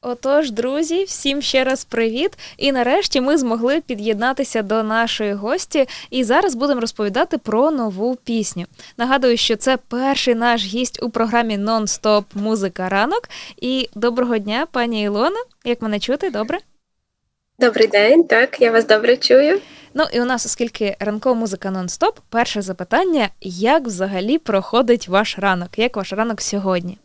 Отож, друзі, всім ще раз привіт! І нарешті ми змогли під'єднатися до нашої гості. І зараз будемо розповідати про нову пісню. Нагадую, що це перший наш гість у програмі Нон-Стоп Музика ранок. І доброго дня, пані Ілона. Як мене чути? Добре? Добрий день, так, я вас добре чую. Ну і у нас, оскільки ранкова музика нон-стоп, перше запитання: як взагалі проходить ваш ранок? Як ваш ранок сьогодні?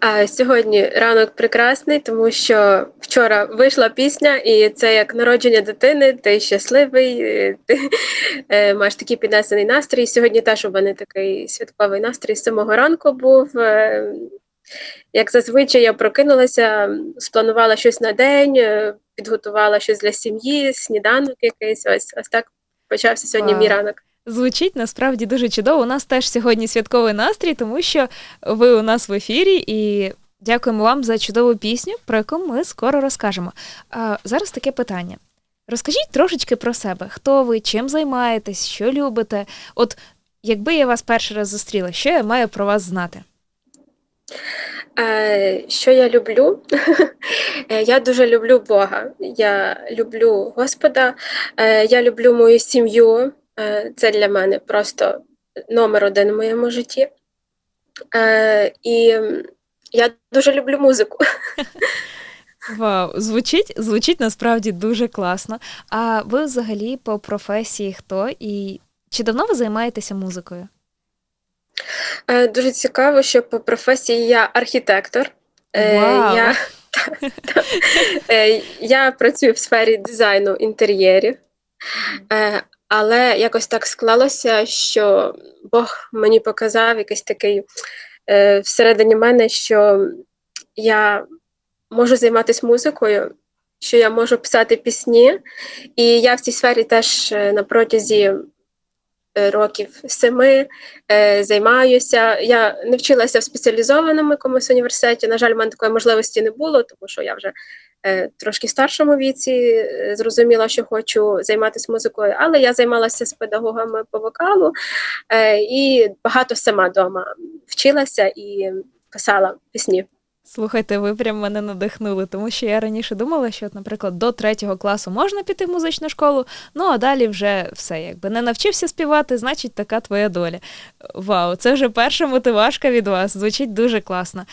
А сьогодні ранок прекрасний, тому що вчора вийшла пісня, і це як народження дитини. Ти щасливий, ти е, маєш такий піднесений настрій. Сьогодні теж у мене такий святковий настрій з самого ранку був. Е, Як зазвичай я прокинулася, спланувала щось на день, е, підготувала щось для сім'ї, сніданок якийсь. Ось ось так почався сьогодні мій ранок. Звучить насправді дуже чудово. У нас теж сьогодні святковий настрій, тому що ви у нас в ефірі і дякуємо вам за чудову пісню, про яку ми скоро розкажемо. А зараз таке питання. Розкажіть трошечки про себе, хто ви, чим займаєтесь, що любите. От якби я вас перший раз зустріла, що я маю про вас знати? Е, Що я люблю? Е, Я дуже люблю Бога. Я люблю Господа, Е, я люблю мою сім'ю. Е, Це для мене просто номер один в моєму житті. Е, І я дуже люблю музику. Вау, звучить, звучить насправді дуже класно. А ви взагалі по професії хто і чи давно ви займаєтеся музикою? Е, Дуже цікаво, що по професії я архітектор. Вау! Я, я працюю в сфері дизайну інтер'єрів. Але якось так склалося, що Бог мені показав якийсь такий е, всередині мене, що я можу займатися музикою, що я можу писати пісні, і я в цій сфері теж е, на протязі е, років семи е, займаюся. Я не вчилася в спеціалізованому якомусь університеті. На жаль, в мене такої можливості не було, тому що я вже трошки старшому віці е, зрозуміла, що хочу займатися музикою, але я займалася з педагогами по вокалу е, і багато сама вдома вчилася і писала пісні. Слухайте, ви прям мене надихнули, тому що я раніше думала, що, наприклад, до третього класу можна піти в музичну школу, ну а далі вже все, якби не навчився співати, значить така твоя доля. Вау, це вже перша мотивашка від вас. Звучить дуже класно.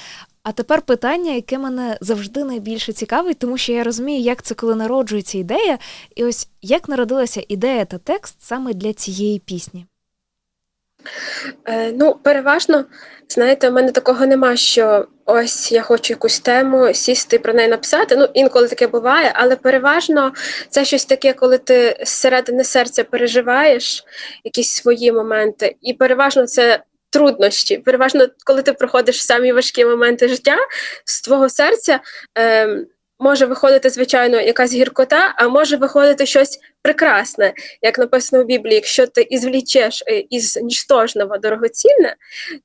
А тепер питання, яке мене завжди найбільше цікавить, тому що я розумію, як це коли народжується ідея, і ось як народилася ідея та текст саме для цієї пісні. Е, ну, переважно, знаєте, в мене такого нема, що ось я хочу якусь тему сісти про неї написати. Ну, інколи таке буває, але переважно це щось таке, коли ти зсередини серця переживаєш якісь свої моменти, і переважно це. Труднощі, переважно, коли ти проходиш самі важкі моменти життя, з твого серця е, може виходити, звичайно, якась гіркота, а може виходити щось прекрасне, як написано в Біблії, якщо ти ізвлічеш е, із нічтожного дорогоцінне,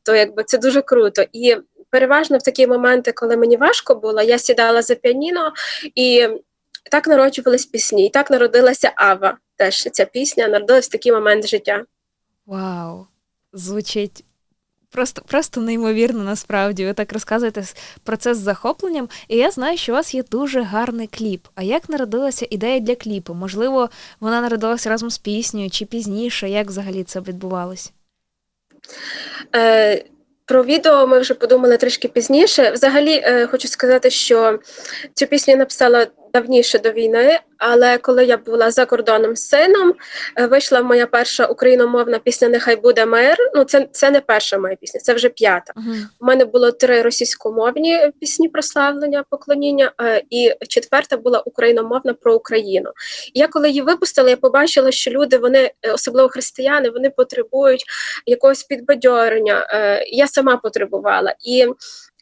то якби це дуже круто. І переважно в такі моменти, коли мені важко було, я сідала за піаніно і так народжувались пісні. І так народилася Ава. Теж ця пісня народилась в такий момент життя. Вау! Звучить просто, просто неймовірно насправді. Ви так розказуєте про це з захопленням. І я знаю, що у вас є дуже гарний кліп. А як народилася ідея для кліпу? Можливо, вона народилася разом з піснею чи пізніше? Як взагалі це відбувалось? Е, про відео ми вже подумали трішки пізніше. Взагалі, е, хочу сказати, що цю пісню я написала давніше до війни, але коли я була за кордоном з сином, е, вийшла моя перша україномовна пісня Нехай буде мир. Ну, це, це не перша моя пісня, це вже п'ята. Угу. У мене було три російськомовні пісні прославлення, поклоніння, е, і четверта була україномовна про Україну. І я коли її випустила, я побачила, що люди, вони, е, особливо християни, вони потребують якогось підбадьорення. Я сама потребувала. І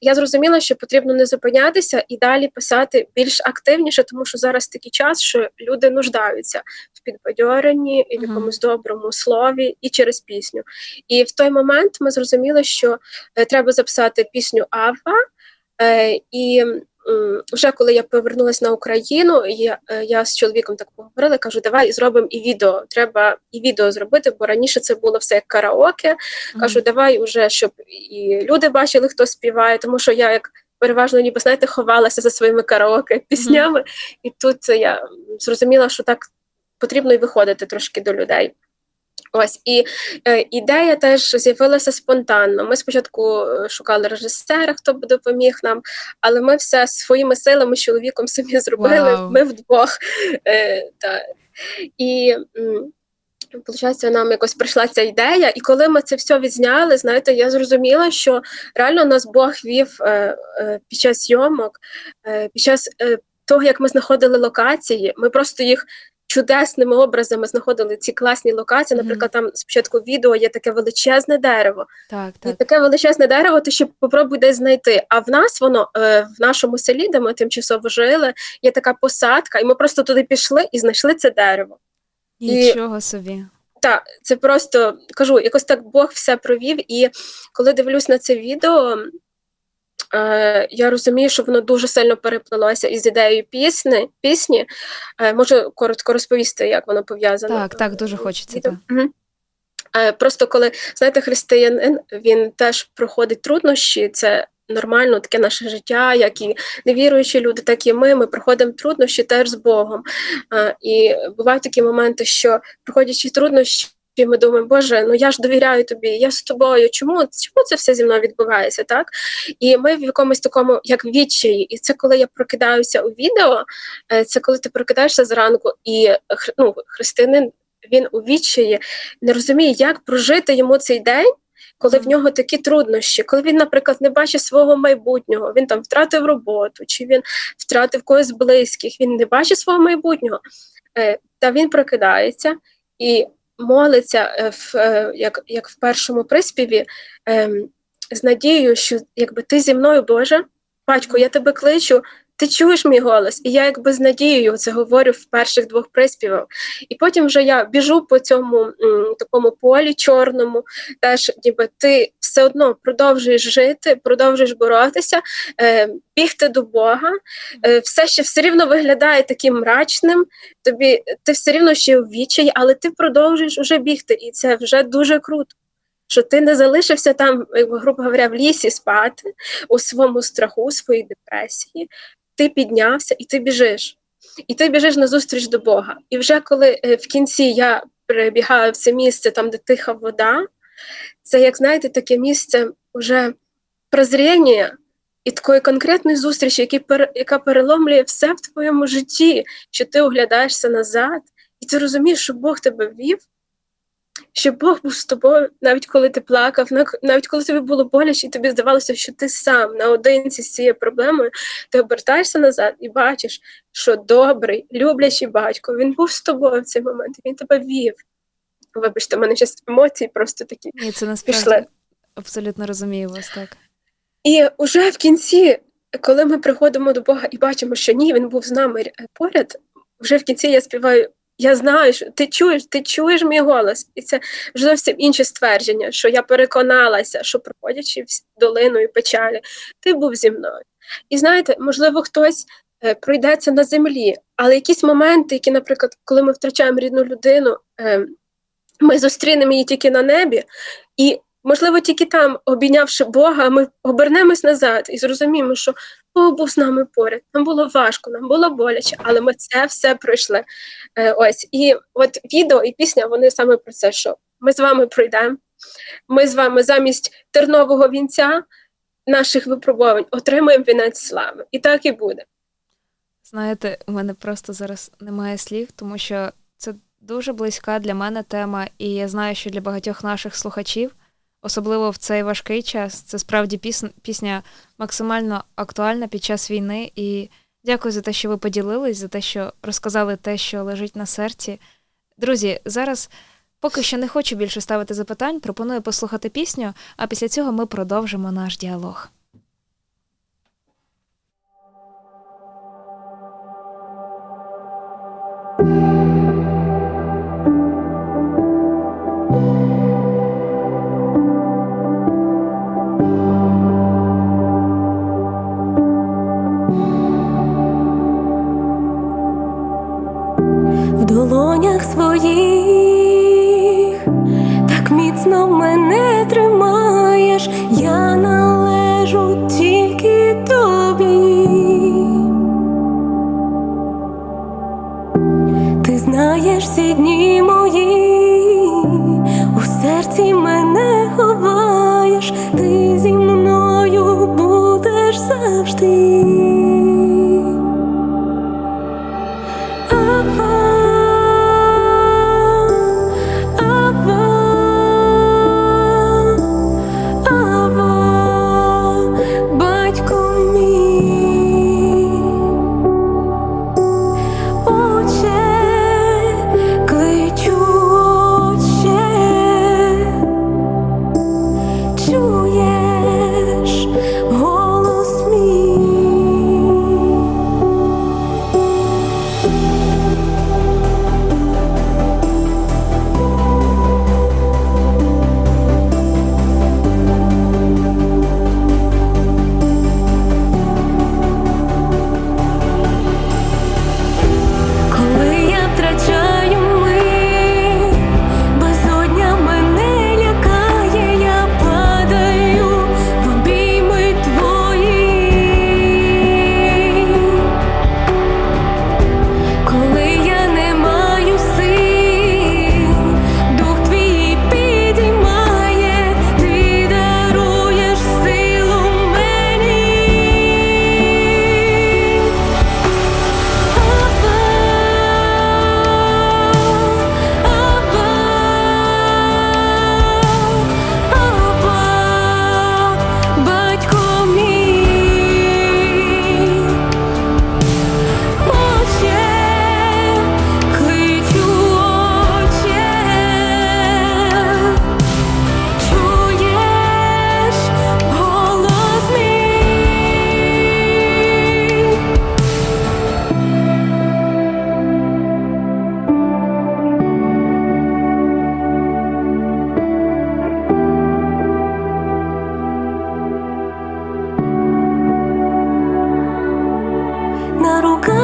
я зрозуміла, що потрібно не зупинятися і далі писати більш активніше, тому що зараз такий час, що люди нуждаються в підбадьоренні і в якомусь доброму слові і через пісню. І в той момент ми зрозуміли, що е, треба записати пісню Ава. Е, і вже коли я повернулася на Україну, я, е, я з чоловіком так поговорила, кажу, давай зробимо і відео. Треба і відео зробити, бо раніше це було все як караоке. Кажу, давай уже, щоб і люди бачили, хто співає, тому що я як переважно, ніби знаєте, ховалася за своїми караоке піснями. І тут я зрозуміла, що так потрібно і виходити трошки до людей. Ось і е, ідея теж з'явилася спонтанно. Ми спочатку е, шукали режисера, хто б допоміг нам, але ми все своїми силами з чоловіком самі зробили. Вау. Ми вдвох. Е, та. І Получається, нам якось прийшла ця ідея, і коли ми це все відзняли, знаєте, я зрозуміла, що реально нас Бог вів е, е, під час зйомок, е, під час е, того, як ми знаходили локації, ми просто їх чудесними образами знаходили ці класні локації. Наприклад, там спочатку відео є таке величезне дерево, Так, так. і таке величезне дерево ти ще попробуй десь знайти. А в нас воно е, в нашому селі, де ми тимчасово жили, є така посадка, і ми просто туди пішли і знайшли це дерево. і- Нічого собі. Так, це просто кажу, якось так Бог все провів. І коли дивлюсь на це відео, е, я розумію, що воно дуже сильно переплилося із ідеєю пісні. пісні. Е, можу коротко розповісти, як воно пов'язано. Так, так, дуже хочеться. Так. Е, Просто коли знаєте, християнин він теж проходить труднощі, це нормально, таке наше життя, як і невіруючі люди, так і ми. Ми проходимо труднощі теж з Богом. І бувають такі моменти, що проходячи труднощі. Ми думаємо, Боже, ну я ж довіряю тобі, я з тобою. Чому, чому це все зі мною відбувається? Так? І ми в якомусь такому, як відчаї. І це коли я прокидаюся у відео, е, це коли ти прокидаєшся зранку, і ну, християнин він у відчаї не розуміє, як прожити йому цей день, коли в нього такі труднощі, коли він, наприклад, не бачить свого майбутнього, він там втратив роботу, чи він втратив когось з близьких, він не бачить свого майбутнього. Е, Та він прокидається і молиться, е, в, е, як, як в першому приспіві, ем, з надією, що якби ти зі мною, Боже, батько, я тебе кличу. Ти чуєш мій голос, і я якби з надією це говорю в перших двох приспівах. І потім вже я біжу по цьому м, такому полі чорному, теж ніби ти все одно продовжуєш жити, продовжуєш боротися, е, бігти до Бога, е, все ще все рівно виглядає таким мрачним, тобі ти все рівно ще в відчаї, але ти продовжуєш уже бігти, і це вже дуже круто. Що ти не залишився там, грубо говоря, в лісі спати у своєму страху, у своїй депресії. Ти піднявся і ти біжиш. І ти біжиш назустріч до Бога. І вже коли е, в кінці я прибігаю в це місце, там, де тиха вода, це, як знаєте, таке місце вже прозріння і такої конкретної зустрічі, які яка переломлює все в твоєму житті, що ти оглядаєшся назад, і ти розумієш, що Бог тебе вів, що Бог був з тобою, навіть коли ти плакав, навіть коли тобі було боляче, і тобі здавалося, що ти сам наодинці з цією проблемою, ти обертаєшся назад і бачиш, що добрий, люблячий батько, він був з тобою в цей момент, він тебе вів. Вибачте, в мене зараз емоції просто такі. Ні, це насправді Пішли. абсолютно розумію вас так. І вже в кінці, коли ми приходимо до Бога і бачимо, що ні, він був з нами поряд, вже в кінці я співаю. Я знаю, що ти чуєш, ти чуєш мій голос, і це вже зовсім інше ствердження, що я переконалася, що проходячи долиною печалі, ти був зі мною. І знаєте, можливо, хтось е, пройдеться на землі, але якісь моменти, які, наприклад, коли ми втрачаємо рідну людину, е, ми зустрінемо її тільки на небі, і можливо, тільки там, обійнявши Бога, ми обернемось назад і зрозуміємо, що Бог був з нами поряд. Нам було важко, нам було боляче, але ми це все пройшли. Е, ось і от відео і пісня вони саме про це, що ми з вами пройдемо. Ми з вами замість тернового вінця наших випробувань отримаємо вінець слави. І так і буде. Знаєте, у мене просто зараз немає слів, тому що це дуже близька для мене тема, і я знаю, що для багатьох наших слухачів, особливо в цей важкий час, це справді пісня, пісня максимально актуальна під час війни. І дякую за те, що ви поділились, за те, що розказали те, що лежить на серці. Друзі, зараз поки що не хочу більше ставити запитань, пропоную послухати пісню, а після цього ми продовжимо наш діалог. долонях своїх, так міцно мене тримаєш, я належу тільки тобі. Ти знаєш всі дні мої у серці мене. 的路口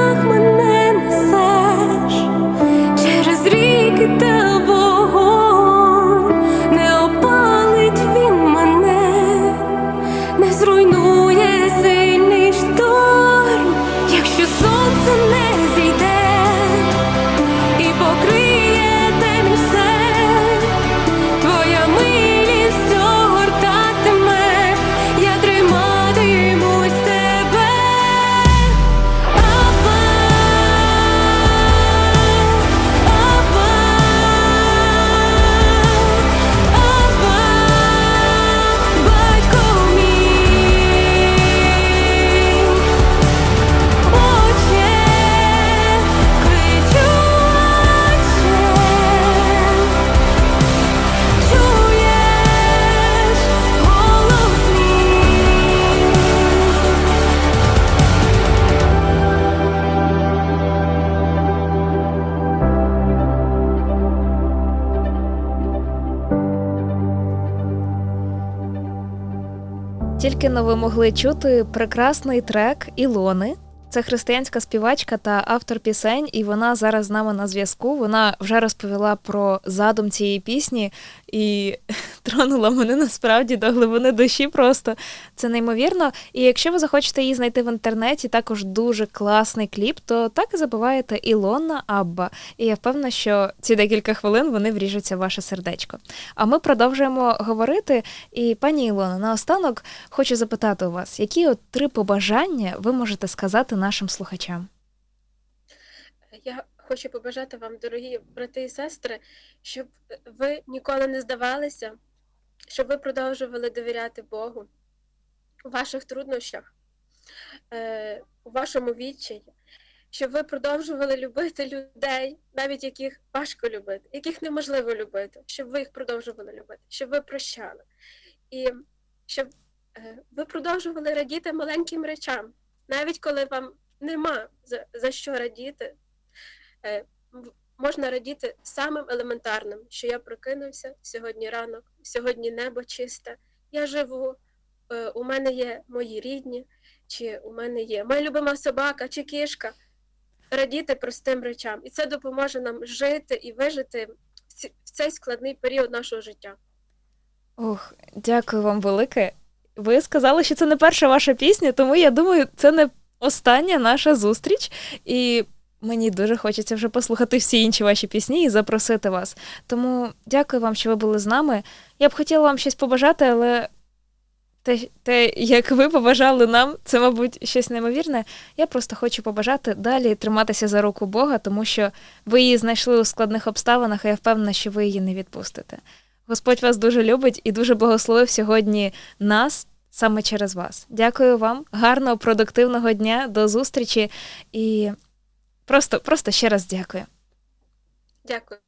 Тільки но ви могли чути прекрасний трек Ілони. Це християнська співачка та автор пісень, і вона зараз з нами на зв'язку. Вона вже розповіла про задум цієї пісні і тронула мене насправді до глибини душі. Просто це неймовірно. І якщо ви захочете її знайти в інтернеті, також дуже класний кліп, то так і забиваєте Ілона Абба. І я впевнена, що ці декілька хвилин вони вріжуться в ваше сердечко. А ми продовжуємо говорити. І пані Ілона, наостанок хочу запитати у вас, які от три побажання ви можете сказати нашим слухачам? Я хочу побажати вам, дорогі брати і сестри, щоб ви ніколи не здавалися, щоб ви продовжували довіряти Богу у ваших труднощах, е, у вашому відчаї, щоб ви продовжували любити людей, навіть яких важко любити, яких неможливо любити, щоб ви їх продовжували любити, щоб ви прощали. І щоб е, ви продовжували радіти маленьким речам, навіть коли вам нема за, за що радіти, можна радіти самим елементарним, що я прокинувся сьогодні ранок, сьогодні небо чисте, я живу, е, у мене є мої рідні, чи у мене є моя любима собака чи кішка. Радіти простим речам. І це допоможе нам жити і вижити в цей складний період нашого життя. Ох, дякую вам велике. Ви сказали, що це не перша ваша пісня, тому я думаю, це не остання наша зустріч. І мені дуже хочеться вже послухати всі інші ваші пісні і запросити вас. Тому дякую вам, що ви були з нами. Я б хотіла вам щось побажати, але те, те, як ви побажали нам, це, мабуть, щось неймовірне. Я просто хочу побажати далі триматися за руку Бога, тому що ви її знайшли у складних обставинах, і я впевнена, що ви її не відпустите. Господь вас дуже любить і дуже благословив сьогодні нас саме через вас. Дякую вам, гарного, продуктивного дня, до зустрічі і просто, просто ще раз дякую. Дякую.